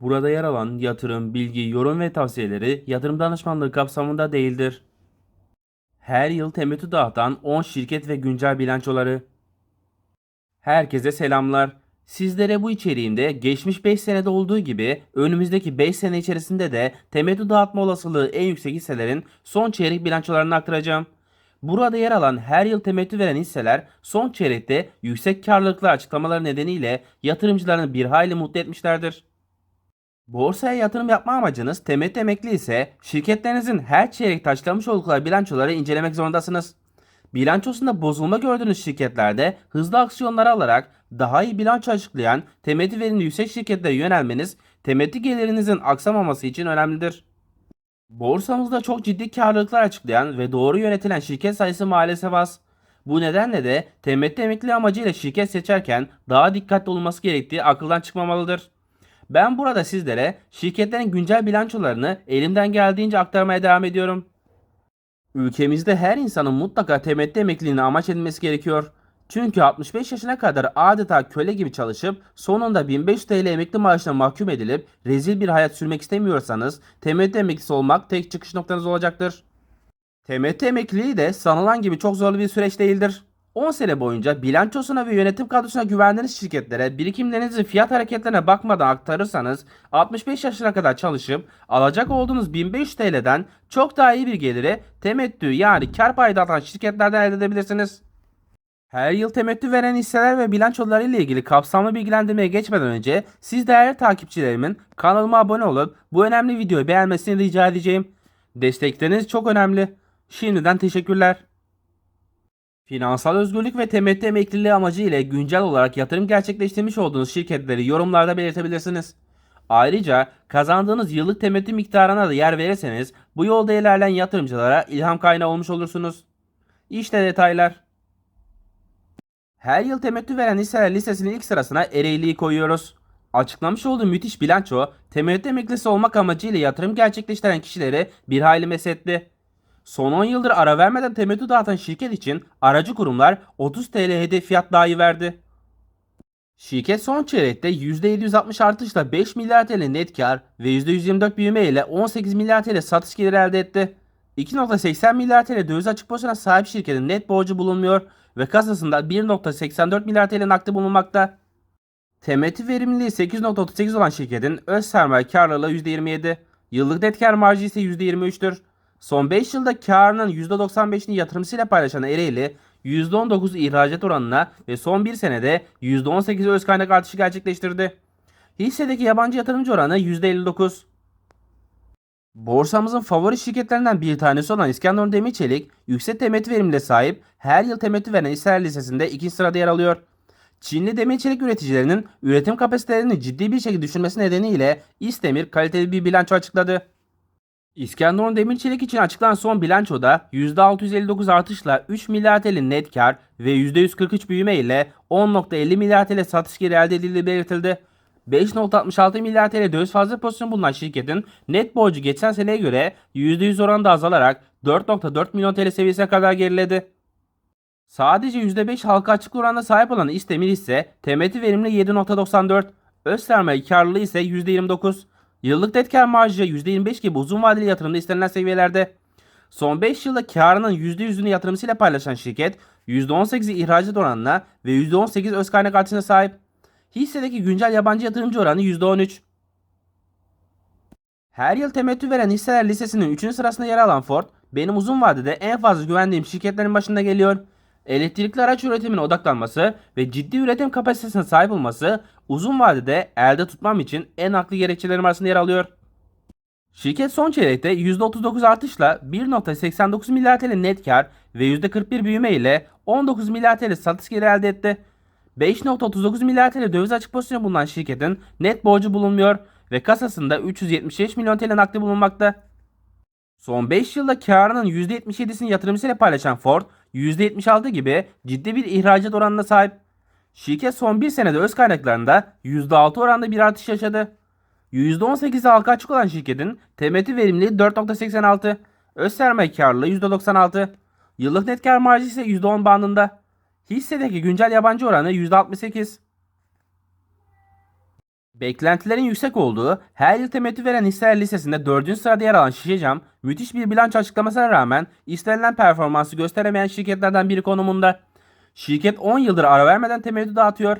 Burada yer alan yatırım, bilgi, yorum ve tavsiyeleri yatırım danışmanlığı kapsamında değildir. Her yıl temettü dağıtan 10 şirket ve güncel bilançoları. Herkese selamlar. Sizlere bu içeriğimde geçmiş 5 senede olduğu gibi önümüzdeki 5 sene içerisinde de temettü dağıtma olasılığı en yüksek hisselerin son çeyrek bilançolarını aktaracağım. Burada yer alan her yıl temettü veren hisseler son çeyrekte yüksek karlılıklar açıklamaları nedeniyle yatırımcılarını bir hayli mutlu etmişlerdir. Borsaya yatırım yapma amacınız temettü emekli ise şirketlerinizin her çeyrek taşlamış oldukları bilançoları incelemek zorundasınız. Bilançosunda bozulma gördüğünüz şirketlerde hızlı aksiyonları alarak daha iyi bilanço açıklayan temettü verimli yüksek şirketlere yönelmeniz temettü gelirinizin aksamaması için önemlidir. Borsamızda çok ciddi karlılıklar açıklayan ve doğru yönetilen şirket sayısı maalesef az. Bu nedenle de temettü emekli amacıyla şirket seçerken daha dikkatli olması gerektiği akıldan çıkmamalıdır. Ben burada sizlere şirketlerin güncel bilançolarını elimden geldiğince aktarmaya devam ediyorum. Ülkemizde her insanın mutlaka temettü emekliliğini amaç edinmesi gerekiyor. Çünkü 65 yaşına kadar adeta köle gibi çalışıp sonunda 1500 TL emekli maaşına mahkum edilip rezil bir hayat sürmek istemiyorsanız temettü emeklisi olmak tek çıkış noktanız olacaktır. Temettü emekliliği de sanılan gibi çok zorlu bir süreç değildir. 10 sene boyunca bilançosuna ve yönetim kadrosuna güvendiğiniz şirketlere birikimlerinizin fiyat hareketlerine bakmadan aktarırsanız 65 yaşına kadar çalışıp alacak olduğunuz 1500 TL'den çok daha iyi bir geliri temettü yani kar payı dağıtan şirketlerden elde edebilirsiniz. Her yıl temettü veren hisseler ve bilançoları ile ilgili kapsamlı bilgilendirmeye geçmeden önce siz değerli takipçilerimin kanalıma abone olup bu önemli videoyu beğenmesini rica edeceğim. Destekleriniz çok önemli. Şimdiden teşekkürler. Finansal özgürlük ve temettü emekliliği amacı ile güncel olarak yatırım gerçekleştirmiş olduğunuz şirketleri yorumlarda belirtebilirsiniz. Ayrıca kazandığınız yıllık temettü miktarına da yer verirseniz bu yolda ilerleyen yatırımcılara ilham kaynağı olmuş olursunuz. İşte detaylar. Her yıl temettü veren hisseler listesinin ilk sırasına Ereğli'yi koyuyoruz. Açıklamış olduğu müthiş bilanço, temettü emeklisi olmak amacıyla yatırım gerçekleştiren kişileri bir hayli mesetti. Son 10 yıldır ara vermeden temettü dağıtan şirket için aracı kurumlar 30 TL hedef fiyat dahi verdi. Şirket son çeyrekte %760 artışla 5 milyar TL net kar ve %124 büyüme ile 18 milyar TL satış geliri elde etti. 2.80 milyar TL döviz açık pozisyona sahip şirketin net borcu bulunmuyor ve kasasında 1.84 milyar TL nakdi bulunmakta. Temettü verimliliği 8.38 olan şirketin öz sermaye karlılığı %27, yıllık net kar marjı ise %23'tür. Son 5 yılda karının %95'ini yatırımcısıyla paylaşan Ereğli, %19 ihracat oranına ve son 1 senede %18 öz kaynak artışı gerçekleştirdi. Hissedeki yabancı yatırımcı oranı %59. Borsamızın favori şirketlerinden bir tanesi olan İskenderun Demirçelik, yüksek temettü verimine sahip her yıl temettü veren hisseler listesinde ikinci sırada yer alıyor. Çinli demir çelik üreticilerinin üretim kapasitelerini ciddi bir şekilde düşürmesi nedeniyle İsdemir kaliteli bir bilanço açıkladı. İskenderun Demir Çelik için açıklanan son bilançoda %659 artışla 3 milyar TL net kar ve %143 büyüme ile 10.50 milyar TL satış geri elde edildiği belirtildi. 5.66 milyar TL döviz fazla pozisyon bulunan şirketin net borcu geçen seneye göre %100 oranında azalarak 4.4 milyon TL seviyesine kadar geriledi. Sadece %5 halka açık oranda sahip olan İstemir ise temettü verimli 7.94, öz sermaye karlılığı ise %29. Yıllık net kar marjı %25 gibi uzun vadeli yatırımda istenilen seviyelerde. Son 5 yılda karının %100'ünü yatırımcısıyla paylaşan şirket %18'i ihracat oranına ve %18 öz kaynak artışına sahip. Hissedeki güncel yabancı yatırımcı oranı %13. Her yıl temettü veren hisseler listesinin 3. sırasında yer alan Ford, benim uzun vadede en fazla güvendiğim şirketlerin başında geliyor. Elektrikli araç üretimine odaklanması ve ciddi üretim kapasitesine sahip olması uzun vadede elde tutmam için en haklı gerekçelerim arasında yer alıyor. Şirket son çeyrekte %39 artışla 1.89 milyar TL net kar ve %41 büyüme ile 19 milyar TL satış geri elde etti. 5.39 milyar TL döviz açık pozisyonu bulunan şirketin net borcu bulunmuyor ve kasasında 375 milyon TL nakdi bulunmakta. Son 5 yılda karının %77'sini yatırımcısıyla paylaşan Ford, %76 gibi ciddi bir ihracat oranına sahip. Şirket son 1 senede öz kaynaklarında %6 oranda bir artış yaşadı. %18'i halka açık olan şirketin temettü verimliliği 4.86, öz sermaye karlılığı %96, yıllık net kar marjı ise %10 bandında. Hissedeki güncel yabancı oranı %68. Beklentilerin yüksek olduğu, her yıl temettü veren hisseler listesinde 4. sırada yer alan Şişecam, müthiş bir bilanço açıklamasına rağmen istenilen performansı gösteremeyen şirketlerden biri konumunda. Şirket 10 yıldır ara vermeden temettü dağıtıyor.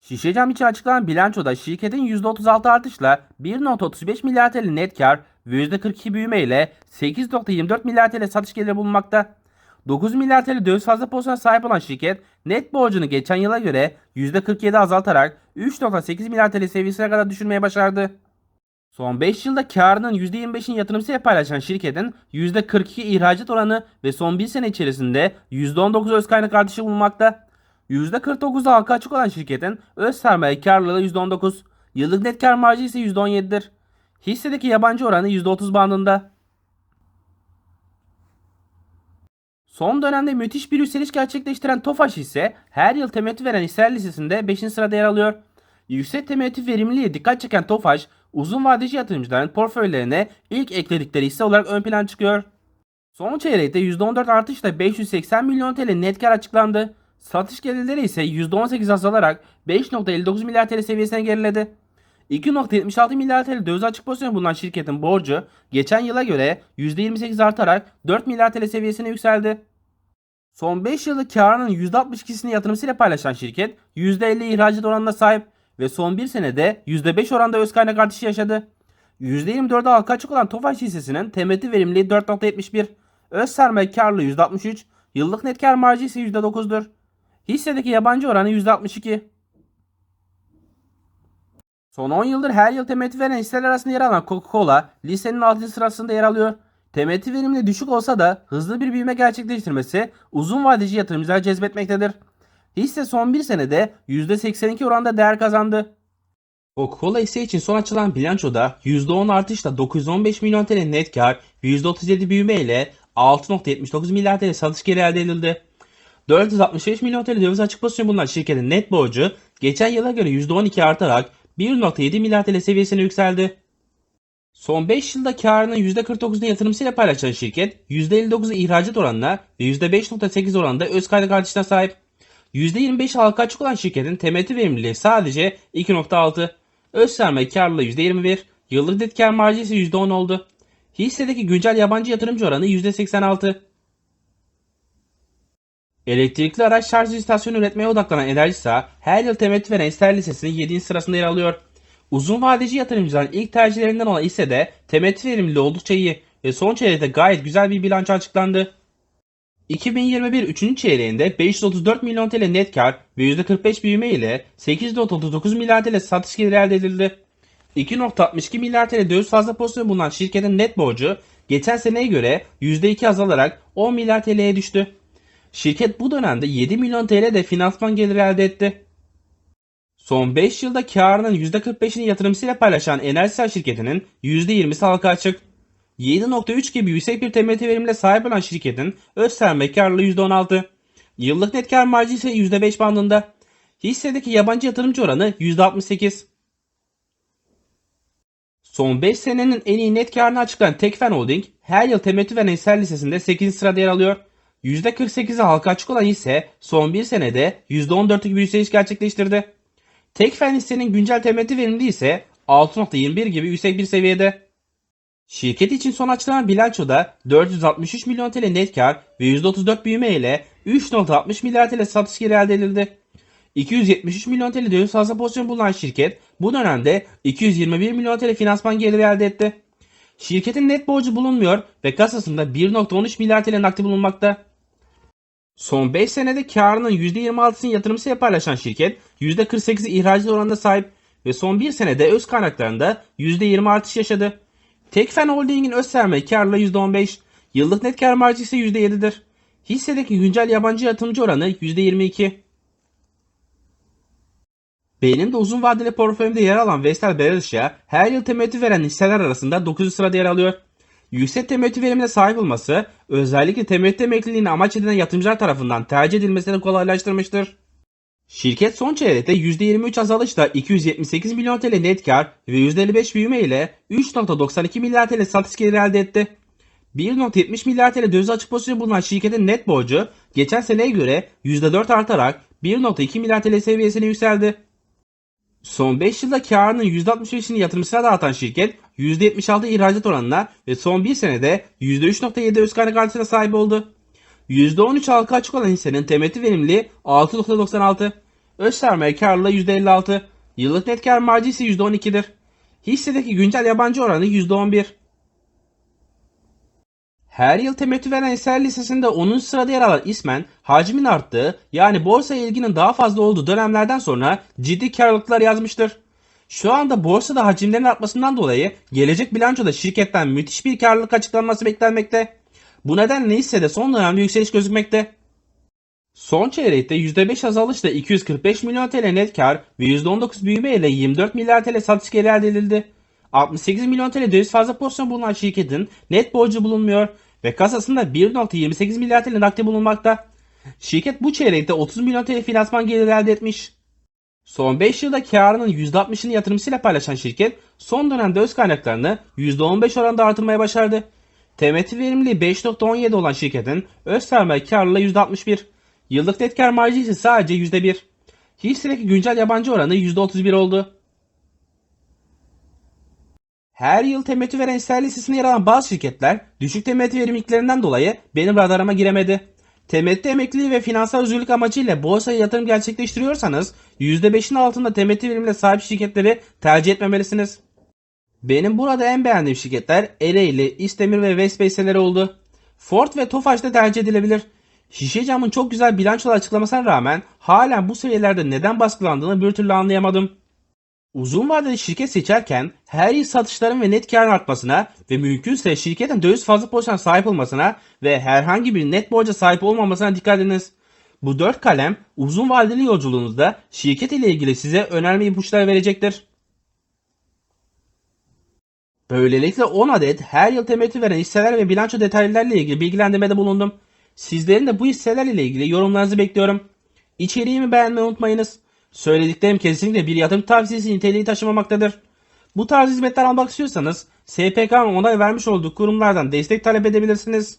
Şişecam için açıklanan bilançoda şirketin %36 artışla 1.35 milyar TL net kar ve %42 büyüme ile 8.24 milyar TL satış geliri bulunmakta. 9 milyar TL döviz fazla pozisyona sahip olan şirket net borcunu geçen yıla göre %47 azaltarak 3.8 milyar TL seviyesine kadar düşürmeye başardı. Son 5 yılda karının %25'in yatırımcısıyla paylaşan şirketin %42 ihracat oranı ve son 1 sene içerisinde %19 öz kaynak artışı bulunmakta. %49'da halka açık olan şirketin öz sermaye karlılığı %19, yıllık net kar marjı ise %17'dir. Hissedeki yabancı oranı %30 bandında. Son dönemde müthiş bir yükseliş gerçekleştiren Tofaş ise her yıl temettü veren hisseler listesinde 5. sırada yer alıyor. Yüksek temettü verimliliğe dikkat çeken Tofaş, uzun vadeci yatırımcıların portföylerine ilk ekledikleri hisse olarak ön plan çıkıyor. Son çeyrekte %14 artışla 580 milyon TL net kar açıklandı. Satış gelirleri ise %18 azalarak 5.59 milyar TL seviyesine geriledi. 2.76 milyar TL döviz açık pozisyonu bulunan şirketin borcu geçen yıla göre %28 artarak 4 milyar TL seviyesine yükseldi. Son 5 yıllık karının %62'sini yatırımcısıyla paylaşan şirket %50 ihracat oranına sahip ve son 1 senede %5 oranda öz kaynak artışı yaşadı. %24'e halka açık olan Tofaş hissesinin temettü verimliliği 4.71, öz sermaye karlılığı %63, yıllık net kar marjı ise %9'dur. Hissedeki yabancı oranı %62. Son 10 yıldır her yıl temettü veren hisseler arasında yer alan Coca-Cola listenin 6. sırasında yer alıyor. Temettü verimli düşük olsa da hızlı bir büyüme gerçekleştirmesi uzun vadeci yatırımcıları cezbetmektedir. Hisse son bir senede %82 oranda değer kazandı. Coca-Cola hisse için son açılan bilançoda %10 artışla 915 milyon TL net kar ve %37 büyüme ile 6.79 milyar TL satış geri elde edildi. 465 milyon TL döviz açık pozisyonu bulunan şirketin net borcu geçen yıla göre %12 artarak 1.7 milyar TL seviyesine yükseldi. Son 5 yılda karının %49'unu yatırımcısıyla paylaşan şirket %59'u ihracat oranına ve %5.8 oranında öz kaynak artışına sahip. %25 halka açık olan şirketin temettü verimliliği sadece 2.6. Öz sermaye karlılığı %21, yıllık net kar marjı ise %10 oldu. Hissedeki güncel yabancı yatırımcı oranı %86. Elektrikli araç şarj istasyonu üretmeye odaklanan Enerjisa her yıl temettü veren hisseler listesinin 7. sırasında yer alıyor. Uzun vadeci yatırımcıların ilk tercihlerinden olan ise de temettü verimliliği oldukça iyi ve son çeyrekte gayet güzel bir bilanço açıklandı. 2021 3. çeyreğinde 534 milyon TL net kar ve %45 büyüme ile 8.39 milyar TL satış geliri elde edildi. 2.62 milyar TL döviz fazla pozisyonu bulunan şirketin net borcu geçen seneye göre %2 azalarak 10 milyar TL'ye düştü. Şirket bu dönemde 7 milyon TL de finansman geliri elde etti. Son 5 yılda karının %45'ini yatırımcısıyla paylaşan Enerjisel şirketinin %20'si halka açık. 7.3 gibi yüksek bir temettü verimle sahip olan şirketin öz sermaye karlılığı %16. Yıllık net kar marjı ise %5 bandında. Hissedeki yabancı yatırımcı oranı %68. Son 5 senenin en iyi net karını açıklayan Tekfen Holding her yıl temettü veren hisseler listesinde 8. sırada yer alıyor. %48'i halka açık olan hisse son bir senede %14'lük bir yükseliş gerçekleştirdi. Tekfen hissenin güncel temettü verimliliği ise 6.21 gibi yüksek bir seviyede. Şirket için son açıklanan bilançoda 463 milyon TL net kar ve %34 büyüme ile 3.60 milyar TL satış geri elde edildi. 273 milyon TL döviz fazla pozisyon bulunan şirket bu dönemde 221 milyon TL finansman geliri elde etti. Şirketin net borcu bulunmuyor ve kasasında 1.13 milyar TL nakdi bulunmakta. Son 5 senede karının %26'sını yatırımcısıyla paylaşan şirket %48'i ihracat oranında sahip ve son 1 senede öz kaynaklarında %20 artış yaşadı. Tekfen Holding'in öz sermaye karlılığı %15, yıllık net kar marjı ise %7'dir. Hissedeki güncel yabancı yatırımcı oranı %22. Benim de uzun vadeli portföyümde yer alan Vestel Belarusia her yıl temettü veren hisseler arasında 9. sırada yer alıyor. Yüksek temettü verimine sahip olması özellikle temettü emekliliğini amaç edinen yatırımcılar tarafından tercih edilmesini kolaylaştırmıştır. Şirket son çeyrekte %23 azalışla 278 milyon TL net kar ve %55 büyüme ile 3.92 milyar TL satış geliri elde etti. 1.70 milyar TL döviz açık pozisyonu bulunan şirketin net borcu geçen seneye göre %4 artarak 1.2 milyar TL seviyesine yükseldi. Son 5 yılda karının %65'ini yatırımcısına dağıtan şirket %76 ihracat oranına ve son 1 senede %3.7 öz kaynak artışına sahip oldu. %13 halka açık olan hissenin temettü verimliliği 6.96. Öz sermaye karlılığı %56. Yıllık net kar marjı ise %12'dir. Hissedeki güncel yabancı oranı %11. Her yıl temettü veren hisseler listesinde 10. sırada yer alan ismen hacmin arttığı yani borsaya ilginin daha fazla olduğu dönemlerden sonra ciddi karlılıklar yazmıştır. Şu anda borsada hacimlerin artmasından dolayı gelecek bilançoda şirketten müthiş bir karlılık açıklanması beklenmekte. Bu nedenle hissede son dönemde yükseliş gözükmekte. Son çeyrekte %5 azalışla 245 milyon TL net kar ve %19 büyüme ile 24 milyar TL satış geliri elde edildi. 68 milyon TL döviz fazla pozisyon bulunan şirketin net borcu bulunmuyor ve kasasında 1.28 milyar TL nakdi bulunmakta. Şirket bu çeyrekte 30 milyon TL finansman geliri elde etmiş. Son 5 yılda karının %60'ını yatırımcısıyla paylaşan şirket son dönemde öz kaynaklarını %15 oranda artırmaya başardı. Temettü verimliliği 5.17 olan şirketin öz sermaye karlılığı %61. Yıllık net kar marjı ise sadece %1. Hissedeki güncel yabancı oranı %31 oldu. Her yıl temettü veren hisseler listesinde yer alan bazı şirketler düşük temettü verimliliklerinden dolayı benim radarıma giremedi. Temettü emekliliği ve finansal özgürlük amacıyla borsaya yatırım gerçekleştiriyorsanız %5'in altında temettü verimine sahip şirketleri tercih etmemelisiniz. Benim burada en beğendiğim şirketler Ereğli, İstemir ve Vespa hisseleri oldu. Ford ve Tofaş da tercih edilebilir. Şişe camın çok güzel bilançolar açıklamasına rağmen halen bu seviyelerde neden baskılandığını bir türlü anlayamadım. Uzun vadeli şirket seçerken her yıl satışların ve net karın artmasına ve mümkünse şirketin döviz fazla pozisyon sahip olmasına ve herhangi bir net borca sahip olmamasına dikkat ediniz. Bu dört kalem uzun vadeli yolculuğunuzda şirket ile ilgili size önemli ipuçları verecektir. Böylelikle 10 adet her yıl temettü veren hisseler ve bilanço detaylarıyla ilgili bilgilendirmede bulundum. Sizlerin de bu hisseler ile ilgili yorumlarınızı bekliyorum. İçeriğimi beğenmeyi unutmayınız. Söylediklerim kesinlikle bir yatırım tavsiyesi niteliği taşımamaktadır. Bu tarz hizmetler almak istiyorsanız SPK'nın onay vermiş olduğu kurumlardan destek talep edebilirsiniz.